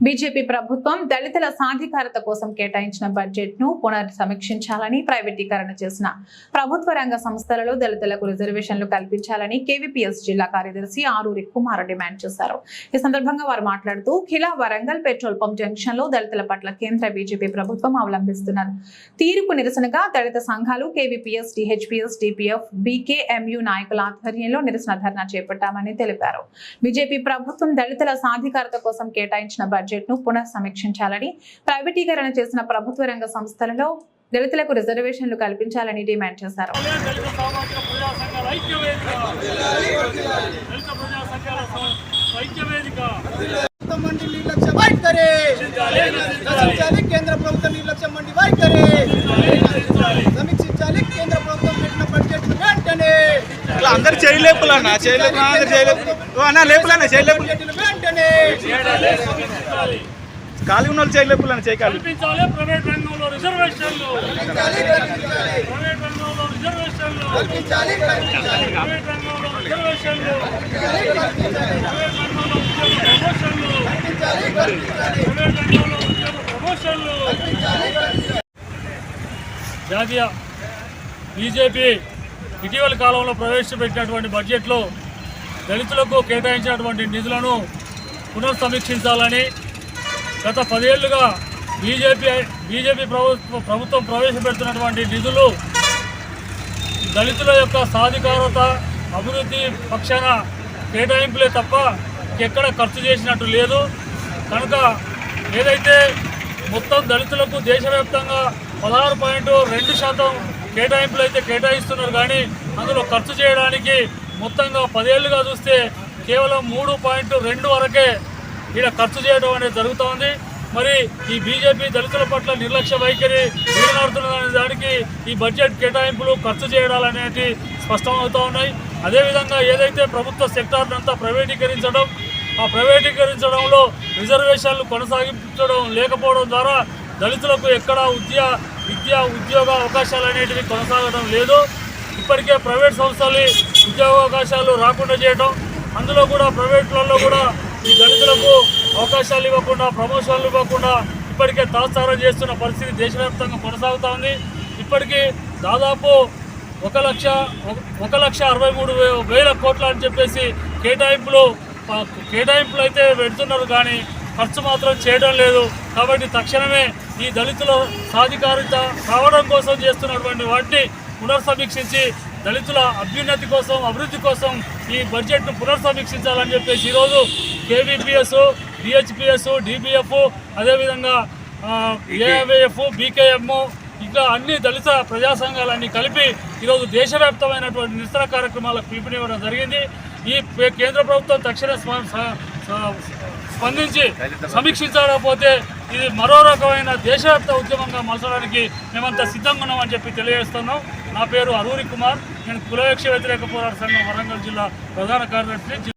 BJP ప్రభుత్వం దళితుల సాధికారత కోసం కేటాయించిన బడ్జెట్ను పునర్ సమీక్షించాలని ప్రైవేటీకరణ చేసిన ప్రభుత్వ రంగ సంస్థలలో దళితులకు రిజర్వేషన్లు కల్పించాలని కేవీపీఎస్ జిల్లా కార్యదర్శి ఆరూరి కుమార్ డిమాండ్ చేశారు. ఈ సందర్భంగా వారు మాట్లాడుతూ ఖిలా వరంగల్ పెట్రోల్ పంప్ జంక్షన్లో దళితుల పట్ల కేంద్ర బీజేపీ ప్రభుత్వం అవలంబిస్తున్నారు తీరుకు నిరసనగా దళిత సంఘాలు కేవీపీఎస్ డిహెచ్పీఎస్ డిపిఎఫ్ బీకేఎంయు నాయకుల ఆధ్వర్యంలో నిరసన ధర్నా చేపట్టామని తెలిపారు. బీజేపీ ప్రభుత్వం దళితుల సాధికారత కోసం కేటాయించిన బడ్జెట్ ను పునః సమీక్షించాలని ప్రైవేటీకరణ చేసిన ప్రభుత్వ రంగ సంస్థలలో దళితులకు రిజర్వేషన్లు కల్పించాలని డిమాండ్ చేశారు. కేంద్ర ప్రభుత్వం నిర్లక్ష్య మండి వైఖరి. సమీక్షించాలి కేంద్ర ప్రభుత్వం పెట్టిన బడ్జెట్ వెంటనే. అందరు చేయలేపులు అన్న చేయలేపు అందరు చేయలేపు అన్న లేపులు అన్న చేయలేపులు బడ్జెట్ వెంటనే ఖాళీ ఉన్న వాళ్ళు చేయలేపులు అన్న చేయకాలి కల్పించాలి. ప్రైవేట్ రంగంలో రిజర్వేషన్లు. కల్పించాలి కల్పించాలి. ప్రైవేట్ రంగంలో రిజర్వేషన్లు. కల్పించాలి కల్పించాలి. ప్రైవేట్ రంగంలో రిజర్వేషన్లు. కల్పించాలి ప్రైవేట్ రంగంలో ఉద్యోగ ప్రమోషన్లు కల్పించాలి కల్పించాలి. ప్రైవేట్ రంగంలో ఉద్యోగ ప్రమోషన్లు. జాతీయ బీజేపీ ఇటీవల కాలంలో ప్రవేశపెట్టినటువంటి బడ్జెట్లో దళితులకు కేటాయించినటువంటి నిధులను పునఃసమీక్షించాలని గత పదేళ్ళుగా బీజేపీ బీజేపీ ప్రభుత్వ ప్రభుత్వం ప్రవేశపెడుతున్నటువంటి నిధులు దళితుల యొక్క సాధికారత అభివృద్ధి పక్షాన కేటాయింపులే తప్ప ఎక్కడ ఖర్చు చేసినట్టు లేదు. కనుక ఏదైతే మొత్తం దళితులకు దేశవ్యాప్తంగా పదహారు పాయింట్ రెండు శాతం కేటాయింపులు అయితే కేటాయిస్తున్నారు కానీ అందులో ఖర్చు చేయడానికి మొత్తంగా పదేళ్ళుగా చూస్తే కేవలం మూడు పాయింట్ రెండు వరకే ఇక్కడ ఖర్చు చేయడం అనేది జరుగుతోంది. మరి ఈ బీజేపీ దళితుల పట్ల నిర్లక్ష్య వైఖరి నిలబడుతున్నదనే దానికి ఈ బడ్జెట్ కేటాయింపులు ఖర్చు చేయడాలు స్పష్టమవుతూ ఉన్నాయి. అదేవిధంగా ఏదైతే ప్రభుత్వ సెక్టార్ని అంతా ప్రైవేటీకరించడం ఆ ప్రైవేటీకరించడంలో రిజర్వేషన్లు కొనసాగించడం లేకపోవడం ద్వారా దళితులకు ఎక్కడ విద్య విద్యా ఉద్యోగ అవకాశాలు అనేటివి కొనసాగడం లేదు. ఇప్పటికే ప్రైవేట్ సంస్థలు ఉద్యోగ అవకాశాలు రాకుండా చేయడం అందులో కూడా ప్రైవేట్లలో కూడా ఈ దళితులకు అవకాశాలు ఇవ్వకుండా ప్రమోషన్లు ఇవ్వకుండా ఇప్పటికే తాత్సారం చేస్తున్న పరిస్థితి దేశవ్యాప్తంగా కొనసాగుతూ ఉంది. ఇప్పటికీ దాదాపు ఒక లక్ష ఒక- ఒక లక్ష అరవై మూడు వేల కోట్ల అని చెప్పేసి కేటాయింపులు కేటాయింపులు అయితే పెడుతున్నారు కానీ ఖర్చు మాత్రం చేయడం లేదు. కాబట్టి తక్షణమే ఈ దళితుల సాధికారిత కావడం కోసం చేస్తున్నటువంటి వాటిని పునర్సమీక్షించి దళితుల అభ్యున్నతి కోసం అభివృద్ధి కోసం ఈ బడ్జెట్ను పునర్సమీక్షించాలని చెప్పేసి ఈరోజు కేవీపీఎస్ డిహెచ్పిఎస్ డిబిఎఫ్ అదేవిధంగా ఏఐఎఫ్ బీకేఎం ఇంకా అన్ని దళిత ప్రజా సంఘాలన్నీ కలిపి ఈరోజు దేశవ్యాప్తమైనటువంటి నిరసన కార్యక్రమాలకు పిలుపునివ్వడం జరిగింది. ఈ కేంద్ర ప్రభుత్వం తక్షణ స్పందించి సమీక్షించకపోతే ఇది మరో రకమైన దేశవ్యాప్త ఉద్యమంగా మలచడానికి మేమంతా సిద్ధంగా ఉన్నామని చెప్పి తెలియజేస్తున్నాం. నా పేరు అరూరి కుమార్. నేను కులవేక్ష వ్యతిరేక పోరాట సంఘం వరంగల్ జిల్లా ప్రధాన కార్యదర్శి